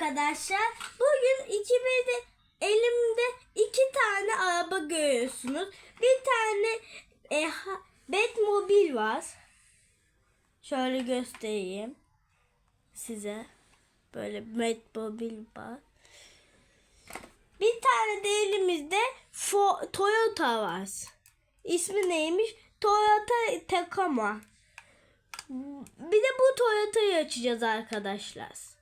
arkadaşlar. Bugün ikimizde elimde iki tane araba görüyorsunuz. Bir tane e, Batmobil var. Şöyle göstereyim size. Böyle Batmobil var. Bir tane de elimizde Fo- Toyota var. İsmi neymiş? Toyota Tacoma. Bir de bu Toyota'yı açacağız arkadaşlar.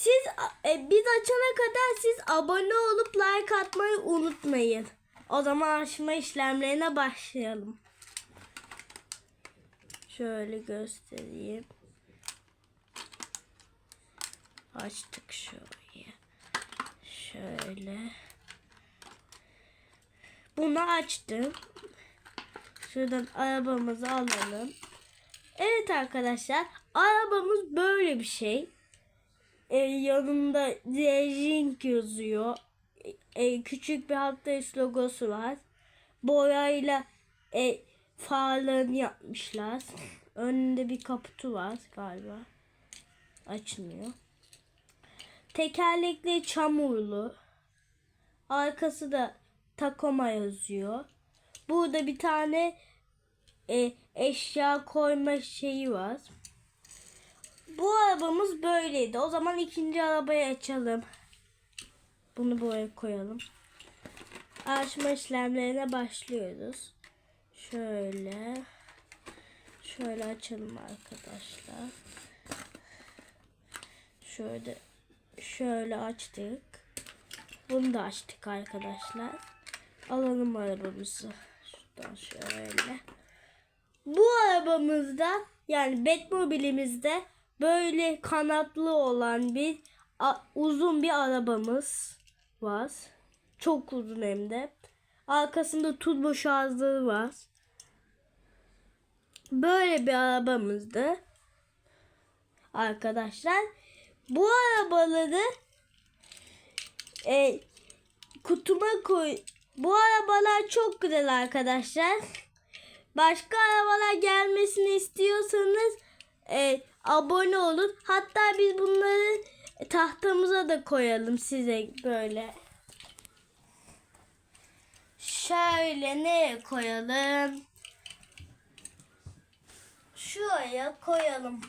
Siz e, biz açana kadar siz abone olup like atmayı unutmayın. O zaman açma işlemlerine başlayalım. Şöyle göstereyim. Açtık şurayı. Şöyle. Bunu açtım. Şuradan arabamızı alalım. Evet arkadaşlar arabamız böyle bir şey. Ee, yanında Zerjink yazıyor. Ee, küçük bir Halktaş logosu var. Boyayla e, farlarını yapmışlar. Önünde bir kaputu var galiba. Açmıyor. Tekerlekli çamurlu. Arkası da Takoma yazıyor. Burada bir tane e, eşya koyma şeyi var. Bu arabamız böyleydi. O zaman ikinci arabayı açalım. Bunu buraya koyalım. Açma işlemlerine başlıyoruz. Şöyle. Şöyle açalım arkadaşlar. Şöyle şöyle açtık. Bunu da açtık arkadaşlar. Alalım arabamızı. Şuradan şöyle. Bu arabamızda yani Batmobile'imizde böyle kanatlı olan bir uzun bir arabamız var. Çok uzun hem de. Arkasında turbo şarjları var. Böyle bir arabamızdı. Arkadaşlar bu arabaları e, kutuma koy. Bu arabalar çok güzel arkadaşlar. Başka arabalar gelmesini istiyorsanız e, abone olun. Hatta biz bunları tahtamıza da koyalım size böyle. Şöyle ne koyalım? Şuraya koyalım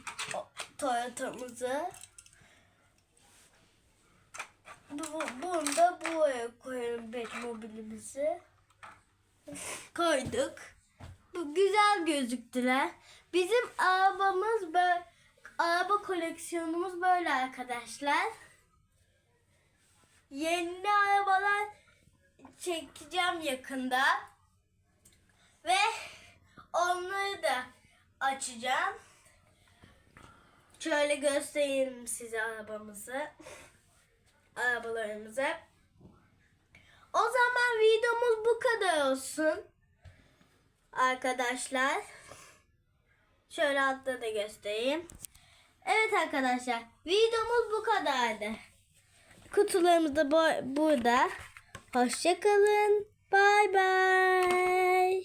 Toyota'mızı. Bu, bunu da buraya koyalım Batmobile'imizi. Koyduk. Bu güzel gözüktüler. Bizim arabamız böyle araba koleksiyonumuz böyle arkadaşlar. Yeni arabalar çekeceğim yakında. Ve onları da açacağım. Şöyle göstereyim size arabamızı. Arabalarımızı. O zaman videomuz bu kadar olsun. Arkadaşlar. Şöyle altta da göstereyim. Evet arkadaşlar. Videomuz bu kadardı. Kutularımız da bu- burada. Hoşçakalın. Bay bay.